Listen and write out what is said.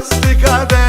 yazdı kader